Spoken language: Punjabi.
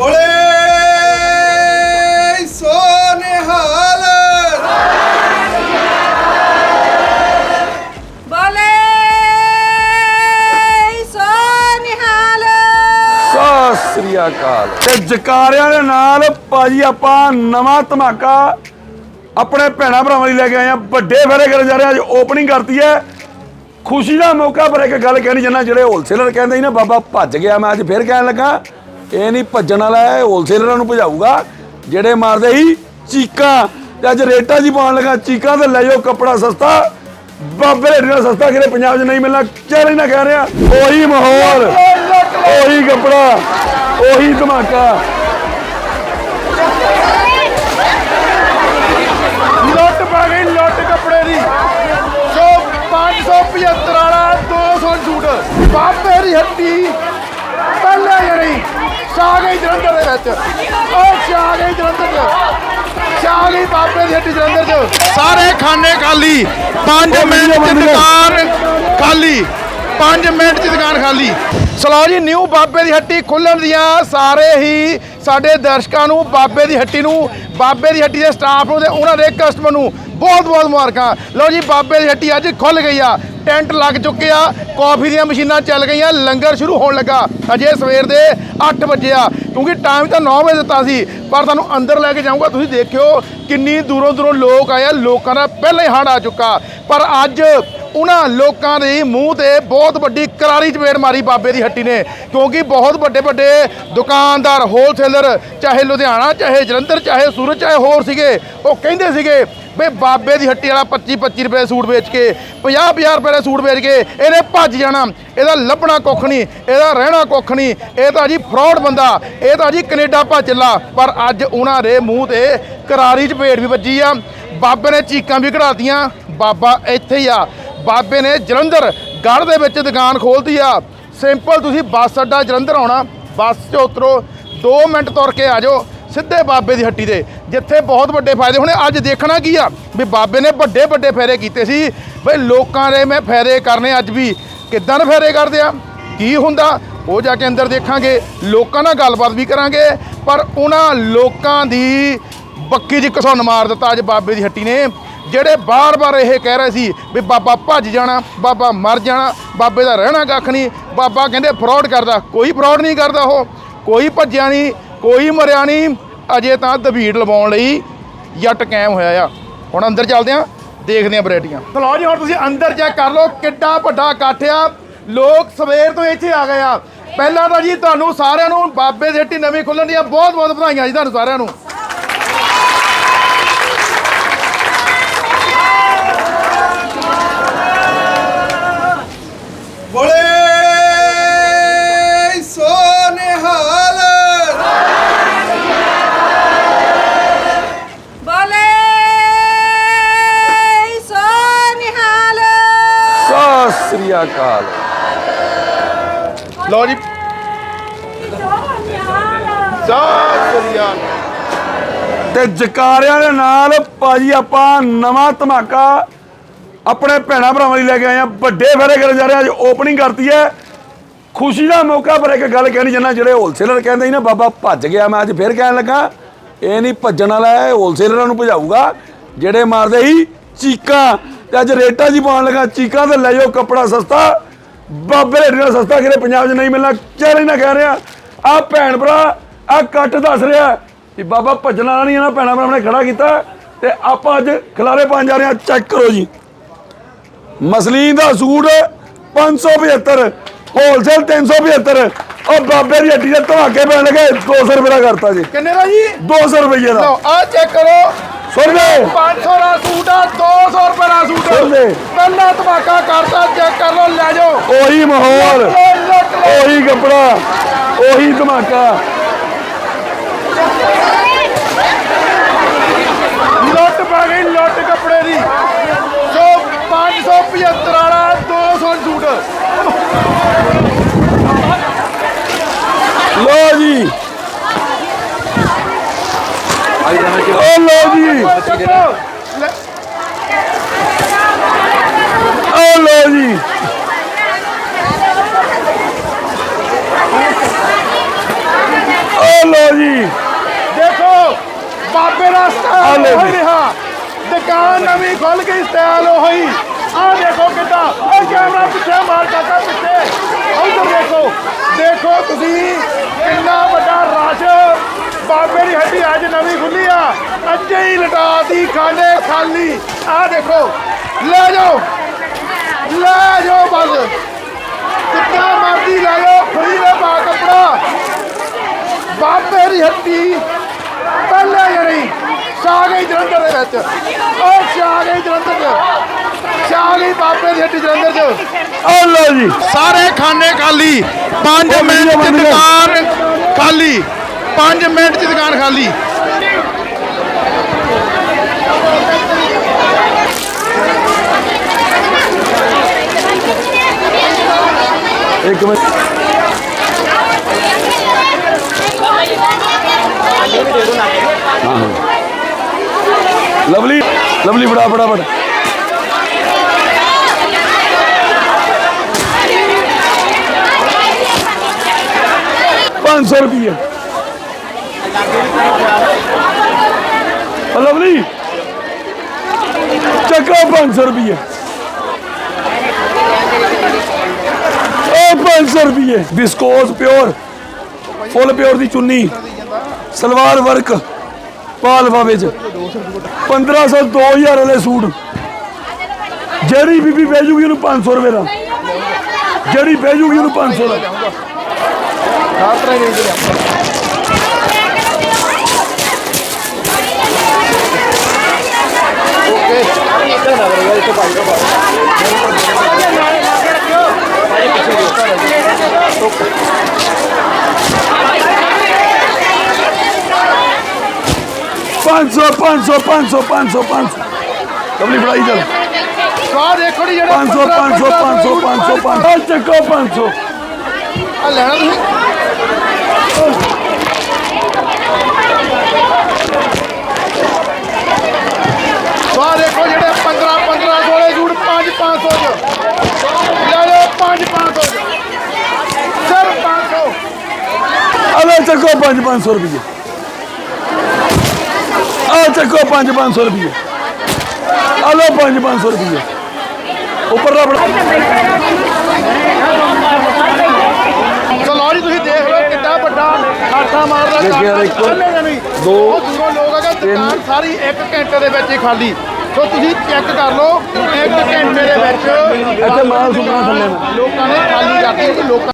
ਬੋਲੇ ਸੋਨਿਹਾਲ। ਬੋਲੇ ਸੋ ਨਿਹਾਲ ਸਤਿ ਸ੍ਰੀ ਅਕਾਲ। ਤੇ ਜਕਾਰਿਆਂ ਦੇ ਨਾਲ ਭਾਜੀ ਆਪਾਂ ਨਵਾਂ ਧਮਾਕਾ ਆਪਣੇ ਭੈਣਾ ਭਰਾਵਾਂ ਲਈ ਲੈ ਕੇ ਆਏ ਆ ਵੱਡੇ ਫੇਰੇ ਕਰਨ ਜਾ ਰਹੇ ਆ ਅੱਜ ਓਪਨਿੰਗ ਕਰਤੀ ਹੈ। ਖੁਸ਼ੀ ਦਾ ਮੌਕਾ ਪਰ ਇੱਕ ਗੱਲ ਕਹਿਣੀ ਜਨਾ ਜਿਹੜੇ ਹੋਲਸੇਲਰ ਕਹਿੰਦੇ ਸੀ ਨਾ ਬਾਬਾ ਭੱਜ ਗਿਆ ਮੈਂ ਅੱਜ ਫੇਰ ਕਹਿਣ ਲੱਗਾ ਇਹ ਨਹੀਂ ਭੱਜਣ ਵਾਲਾ ਹੈ ਹੋਲਸੇਲਰਾਂ ਨੂੰ ਭਜਾਊਗਾ। ਜਿਹੜੇ ਮਾਰਦੇ ਸੀ, ਚੀਕਾਂ। ਤੇ ਅੱਜ ਰੇਟਾਂ ਜੀ ਪਾਉਣ ਲੱਗਾ, ਚੀਕਾਂ ਤੇ ਲੈ ਜਾਓ ਕੱਪੜਾ ਸਸਤਾ। ਬਾਬੇ ਰੇਟ ਨਾਲ ਸਸਤਾ, ਕਿਤੇ ਪੰਜਾਬ 'ਚ ਨਹੀਂ ਮਿਲਣਾ। ਚੈਲੰਜ ਨਾ ਕਹਿ ਰਿਹਾ, ਉਹੀ ਮਾਹੌਲ, ਉਹੀ ਕੱਪੜਾ, ਉਹੀ ਧਮਾਕਾ। ਲੁੱਟ ਪਾ ਗਈ, ਲੁੱਟ ਕੱਪੜੇ ਦੀ। ਸੋ 575 ਵਾਲਾ 200 ਸੂਟ। ਬਾਬੇ ਦੀ ਹੱਟੀ ਪਹਿਲੇ ਜਿਹੜੀ ਵਿੱਚ ਉਹ ਗਈ ਜਲੰਧਰ ਚ। ਗਈ ਬਾਬੇ ਦੀ ਹੱਟੀ ਜਲੰਧਰ ਚ। ਸਾਰੇ ਖਾਨੇ ਖਾਲੀ। 5 ਮਿੰਟ ਚ ਦੁਕਾਨ ਖਾਲੀ। 5 ਮਿੰਟ ਚ ਦੁਕਾਨ ਖਾਲੀ। ਸਲੋ ਜੀ ਨਿਊ ਬਾਬੇ ਦੀ ਹੱਟੀ ਖੁੱਲਣ ਦੀਆਂ ਸਾਰੇ ਹੀ ਸਾਡੇ ਦਰਸ਼ਕਾਂ ਨੂੰ ਬਾਬੇ ਦੀ ਹੱਟੀ ਨੂੰ ਬਾਬੇ ਦੀ ਹੱਟੀ ਦੇ ਸਟਾਫ ਨੂੰ ਤੇ ਉਹਨਾਂ ਦੇ ਕਸਟਮਰ ਨੂੰ ਬਹੁਤ ਬਹੁਤ ਮੁਬਾਰਕਾਂ। ਲਓ ਜੀ, ਬਾਬੇ ਦੀ ਹੱਟੀ ਅੱਜ ਖੁੱਲ ਗਈ ਆ। ਟੈਂਟ ਲੱਗ ਚੁੱਕੇ ਆ, ਕਾਫੀ ਦੀਆਂ ਮਸ਼ੀਨਾਂ ਚੱਲ ਗਈਆਂ, ਲੰਗਰ ਸ਼ੁਰੂ ਹੋਣ ਲੱਗਾ। ਅਜੇ ਸਵੇਰ ਦੇ 8 ਵਜੇ ਆ, ਕਿਉਂਕਿ ਟਾਈਮ ਤਾਂ 9 ਵਜੇ ਦਿੱਤਾ ਸੀ, ਪਰ ਤੁਹਾਨੂੰ ਅੰਦਰ ਲੈ ਕੇ ਜਾਊਂਗਾ, ਤੁਸੀਂ ਦੇਖਿਓ ਕਿੰਨੀ ਦੂਰੋਂ ਦੂਰੋਂ ਲੋਕ ਆਏ ਆ, ਲੋਕਾਂ ਦਾ ਪਹਿਲਾਂ ਹੀ ਹੜ ਆ ਚੁੱਕਾ। ਪਰ ਅੱਜ ਉਹਨਾਂ ਲੋਕਾਂ ਦੇ ਮੂੰਹ ਤੇ ਬਹੁਤ ਵੱਡੀ ਕਰਾਰੀ ਚਪੇੜ ਮਾਰੀ ਬਾਬੇ ਦੀ ਹੱਟੀ ਨੇ, ਕਿਉਂਕਿ ਬਹੁਤ ਵੱਡੇ ਵੱਡੇ ਦੁਕਾਨਦਾਰ ਹੋਲਸੇਲਰ ਚਾਹੇ ਲੁਧਿਆਣਾ, ਚਾਹੇ ਜਲੰਧਰ, ਚਾਹੇ ਸੂਰਤ, ਚਾਹੇ ਹੋਰ ਸੀਗੇ, ਉਹ ਕਹਿੰਦੇ ਸੀਗੇ ਵੀ ਬਾਬੇ ਦੀ ਹੱਟੀ ਵਾਲਾ 25 25 ਰੁਪਏ ਸੂਟ ਵੇਚ ਕੇ 50 50 ਰੁਪਏ ਦਾ ਸੂਟ ਵੇਚ ਕੇ ਇਹਨੇ ਭੱਜ ਜਾਣਾ। ਇਹਦਾ ਲੱਭਣਾ ਕੁੱਖ ਨਹੀਂ, ਇਹਦਾ ਰਹਿਣਾ ਕੁੱਖ ਨਹੀਂ, ਇਹ ਤਾਂ ਜੀ ਫਰਾਡ ਬੰਦਾ, ਇਹ ਤਾਂ ਜੀ ਕੈਨੇਡਾ ਭੱਜ ਚੱਲਾ। ਪਰ ਅੱਜ ਉਹਨਾਂ ਦੇ ਮੂੰਹ ਤੇ ਕਰਾਰੀ ਚਪੇੜ ਵੀ ਵੱਜੀ ਆ। ਬਾਬੇ ਨੇ ਚੀਕਾਂ ਵੀ ਕਢਾਤੀਆਂ, ਬਾਬਾ ਇੱਥੇ ਹੀ ਆ। ਬਾਬੇ ਨੇ ਜਲੰਧਰ ਗੜ੍ਹ ਦੇ ਵਿੱਚ ਦੁਕਾਨ ਖੋਲਤੀ ਆ। ਸਿੰਪਲ ਤੁਸੀਂ ਬੱਸ ਅੱਡਾ ਜਲੰਧਰ ਆਉਣਾ, ਬੱਸ 'ਚ ਉਤਰੋ 2 ਮਿੰਟ ਤੁਰ ਕੇ ਆ ਜਾਓ ਸਿੱਧੇ ਬਾਬੇ ਦੀ ਹੱਟੀ ਦੇ ਜਿੱਥੇ ਬਹੁਤ ਵੱਡੇ ਫਾਇਦੇ। ਹੋਣੇ ਅੱਜ ਦੇਖਣਾ ਕੀ ਆ ਵੀ ਬਾਬੇ ਨੇ ਵੱਡੇ ਵੱਡੇ ਫੇਰੇ ਕੀਤੇ ਸੀ। ਬਈ ਲੋਕਾਂ ਦੇ ਮੈਂ ਫਾਇਦੇ ਕਰਨੇ ਅੱਜ ਵੀ, ਕਿੱਦਾਂ ਦੇ ਫੇਰੇ ਕਰਦੇ ਆ? ਕੀ ਹੁੰਦਾ? ਉਹ ਜਾ ਕੇ ਅੰਦਰ ਦੇਖਾਂਗੇ, ਲੋਕਾਂ ਨਾਲ ਗੱਲਬਾਤ ਵੀ ਕਰਾਂਗੇ, ਪਰ ਉਹਨਾਂ ਲੋਕਾਂ ਦੀ ਬੱਕੀ ਦੀ ਘਸੁੰਨ ਮਾਰ ਦਿੱਤਾ ਅੱਜ ਬਾਬੇ ਦੀ ਹੱਟੀ ਨੇ। ਜਿਹੜੇ ਬਾਰ-ਬਾਰ ਇਹ ਕਹਿ ਰਹੇ ਸੀ ਵੀ ਬਾਬਾ ਭੱਜ ਜਾਣਾ, ਬਾਬਾ ਮਰ ਜਾਣਾ, ਬਾਬੇ ਦਾ ਰਹਿਣਾ ਕੱਖ ਨਹੀਂ, ਬਾਬਾ ਕਹਿੰਦੇ ਫਰਾਡ ਕਰਦਾ, ਕੋਈ ਫਰਾਡ ਨਹੀਂ ਕਰਦਾ ਉਹ, ਕੋਈ ਭੱਜਿਆ ਨਹੀਂ, ਕੋਈ ਮਰਿਆ ਨਹੀਂ, ਅਜੇ ਤਾਂ ਦਬੀੜ ਲਵਾਉਣ ਲਈ ਜੱਟ ਕਾਇਮ ਹੋਇਆ ਆ। ਹੁਣ ਅੰਦਰ ਚੱਲਦੇ ਆ ਦੇਖਦੇ ਆ ਵੈਰਾਈਟੀਆਂ। ਚਲੋ ਜੀ, ਹੁਣ ਤੁਸੀਂ ਅੰਦਰ ਚੈੱਕ ਕਰ ਲਓ, ਕਿੱਡਾ ਵੱਡਾ ਇਕੱਠ ਆ। ਲੋਕ ਸਵੇਰ ਤੋਂ ਇੱਥੇ ਆ ਗਏ ਆ। ਪਹਿਲਾਂ ਤਾਂ ਜੀ ਤੁਹਾਨੂੰ ਸਾਰਿਆਂ ਨੂੰ ਬਾਬੇ ਦੀ ਹੱਟੀ ਨਵੀਂ ਖੁੱਲਣ ਦੀਆਂ ਬਹੁਤ ਬਹੁਤ ਵਧਾਈਆਂ ਜੀ ਤੁਹਾਨੂੰ ਸਾਰਿਆਂ ਨੂੰ। ਸਤਿ ਸ੍ਰੀ ਲਓ ਜੀ। ਸਤਿ ਤੇ ਜਕਾਰਿਆਂ ਦੇ ਨਾਲ ਭਾਜੀ ਆਪਾਂ ਨਵਾਂ ਧਮਾਕਾ ਆਪਣੇ ਭੈਣਾ ਭਰਾਵਾਂ ਲਈ ਲੈ ਕੇ ਆਏ ਆ ਵੱਡੇ ਫੇਰੇ ਕਰਨ ਜਾ ਰਹੇ ਅੱਜ ਓਪਨਿੰਗ ਕਰਤੀ ਹੈ। ਖੁਸ਼ੀ ਦਾ ਮੌਕਾ ਪਰ ਇੱਕ ਗੱਲ ਕਹਿਣੀ ਚਾਹੁੰਦਾ, ਜਿਹੜੇ ਹੋਲਸੇਲਰ ਕਹਿੰਦੇ ਸੀ ਨਾ, ਬਾਬਾ ਭੱਜ ਗਿਆ ਮੈਂ ਅੱਜ ਫੇਰ ਕਹਿਣ ਲੱਗਾ, ਇਹ ਨਹੀਂ ਭੱਜਣ ਵਾਲਾ ਹੈ ਹੋਲਸੇਲਰਾਂ ਨੂੰ ਭਜਾਊਗਾ। ਜਿਹੜੇ ਮਾਰਦੇ ਸੀ, ਚੀਕਾਂ। ਤੇ ਅੱਜ ਰੇਟਾਂ ਜੀ ਪਾਉਣ ਲੱਗਾ ਚੀਕਾਂ ਤੇ ਲੈ ਜਾਓ ਕੱਪੜਾ ਸਸਤਾ। ਬਾਬੇ ਰੇਟ ਨਾਲ ਸਸਤਾ ਕਿਤੇ ਪੰਜਾਬ 'ਚ ਨਹੀਂ ਮਿਲਣਾ। ਚੈਲੰਜ ਨਾ ਕਹਿ ਰਿਹਾ ਆ ਭੈਣ ਭਰਾ ਆ ਕੱਟ ਦੱਸ ਰਿਹਾ। ਕਿ ਬਾਬਾ ਭੱਜਣ ਨਹੀਂ ਇਹਨਾਂ ਭੈਣਾਂ ਭਰਾਵਾਂ ਨੇ ਖੜਾ ਕੀਤਾ। ਤੇ ਆਪਾਂ ਅੱਜ ਖਿਲਾਰੇ ਪਾਉਣ ਜਾ ਰਹੇ ਆ ਚੈੱਕ ਕਰੋ ਜੀ। ਮਸਲੀਨ ਦਾ ਸੂਟ 575 ਹੋਲਸੇਲ 375 ਉਹ ਬਾਬੇ ਦੀ ਹੱਡੀ ਦੇ ਧਮਾਕੇ ਪੈਣ ਲੱਗੇ 200 ਰੁਪਏ ਦਾ ਕਰਤਾ ਜੀ। ਕਿੰਨੇ ਦਾ ਜੀ? 200 ਰੁਪਏ ਦਾ। ਲਓ ਆ ਚੈੱਕ ਕਰੋ। ਸੁਣ ਲਓ 500 ਦਾ ਸੂਟ ਆ 200 ਰੁਪਏ ਦਾ ਸੂਟ ਸੁਣ ਲੈ। ਪਹਿਲਾ ਧਮਾਕਾ ਕਰਤਾ ਚੈੱਕ ਕਰ ਲਓ ਲੈ ਜਾਓ। ਉਹੀ ਮਾਹੌਲ। ਉਹੀ ਕੱਪੜਾ ਉਹੀ ਧਮਾਕਾ। ਲੁੱਟ ਪਾ ਗਈ ਲੁੱਟ ਕੱਪੜੇ ਦੀ। ਸੋ 575 ਵਾਲਾ 200 ਸੂਟ। ਲੋ ਜੀ। ਓ ਲੋ ਜੀ। ਓ ਲੋ ਜੀ ਓ ਲੋ ਜੀ। ਦੇਖੋ ਬਾਬੇ ਦਾ ਸਟਾਈਲ ਹੋ ਰਿਹਾ। ਦੁਕਾਨ ਨਵੀਂ ਖੁੱਲ ਗਈ ਸਟਾਈਲ ਹੋਈ ਆਹ ਦੇਖੋ ਕਿੱਦਾਂ। ਉਹ ਕੈਮਰਾ ਪਿੱਛੇ ਮਾਰ ਕਾਕਾ ਪਿੱਛੇ। ਉਧਰ ਦੇਖੋ। ਦੇਖੋ ਤੁਸੀਂ ਕਿੰਨਾ ਵੱਡਾ ਰਸ਼। ਬਾਬੇ ਦੀ ਹੱਡੀ ਅੱਜ ਨਵੀਂ ਖੁੱਲੀ ਆ। ਅੱਜੇ ਹੀ ਲਟਾਤੀ ਖਾਨੇ ਖਾਲੀ। ਆਹ ਦੇਖੋ। ਲੈ ਜਾਓ। ਲੈ ਜਾਓ ਬਸ ਕਿੱਦਾਂ ਮਰਜ਼ੀ ਲੈ ਜਾਓ। ਖੁੱਲੀ ਦੇ ਪਾ ਕੱਪੜਾ। ਬਾਬੇ ਦੀ ਹੱਡੀ। ਪਹਿਲੇ ਜਣੀ। ਛਾ ਜਲੰਧਰ ਦੇ ਵਿੱਚ। ਉਹ ਛਾ ਜਲੰਧਰ ਚ सारे खाने खाली पाँच मिनट दुकान खाली पाँच मिनट की दुकान खाली लवली लवली बड़ा बड़ा बड़ा 500 ਰੁਪਏ ਲਵਲੀ ਚੱਕਾ 500 ਰੁਪਏ ਉਹ 500 ਰੁਪਏ ਬਿਸਕੋਸ ਪਿਓਰ, ਫੁੱਲ ਪਿਓਰ ਦੀ ਚੁੰਨੀ, ਸਲਵਾਰ ਵਰਕ ਪਾਲਵਾ ਵਿੱਚ 1500 2000 ਵਾਲੇ ਸੂਟ। ਜਿਹੜੀ ਬੀਬੀ ਵੇਚੂਗੀ ਉਹਨੂੰ 500 ਰੁਪਏ ਦਾ। ਜਿਹੜੀ ਵੇਚੂਗੀ ਉਹਨੂੰ 500 ਦਾ। ਪੰਜ ਸੌ ਪੰਜ ਸੌ ਪੰਜ ਸੌ ਪੰਜ ਸੌ ਪੰਜ ਸੌ ਕਬਲੀ ਫੜਾਈ ਚੱਲ ਸਾਹ ਦੇਖੋ ਜਿਹੜੇ 500 500 500 500 500 ਚੱਕੋ 500 ਆ ਲੈਣਾ ਤੁਸੀਂ ਸਾਹ ਦੇਖੋ ਜਿਹੜੇ 15 15 ਵਾਲੇ ਸੂਟ 5 500 ਚ ਲੈ ਲਓ 5 500 ਚ ਸਿਰ 500 ਅਲੇ ਚੱਕੋ 5 500 ਰੁਪਏ ਆ ਚੱਕੋ 5 500 ਰੁਪਏ ਅਲੇ 5 500 ਰੁਪਏ ਉੱਪਰ ਦਾ ਜੀ ਤੁਸੀਂ ਦੇਖ ਲਓ ਕਿੱਡਾ ਵੱਡਾ ਖਾਤਾ ਮਾਰਦਾ ਇੱਕ, ਦੋ, ਦੂਰੋਂ ਲੋਕ ਆ ਦੁਕਾਨ ਸਾਰੀ 1 ਘੰਟੇ ਦੇ ਵਿੱਚ ਹੀ ਖਾਲੀ। ਸੋ ਤੁਸੀਂ ਚੈੱਕ ਕਰ ਲਓ 1 ਘੰਟੇ ਦੇ ਵਿੱਚ ਇੱਥੇ ਮਾਲ ਸੁੱਟਣਾ ਥੱਲੇ ਨੂੰ ਲੋਕਾਂ ਨੇ ਖਾਲੀ ਕਰਤੀ ਲੋਕਾਂ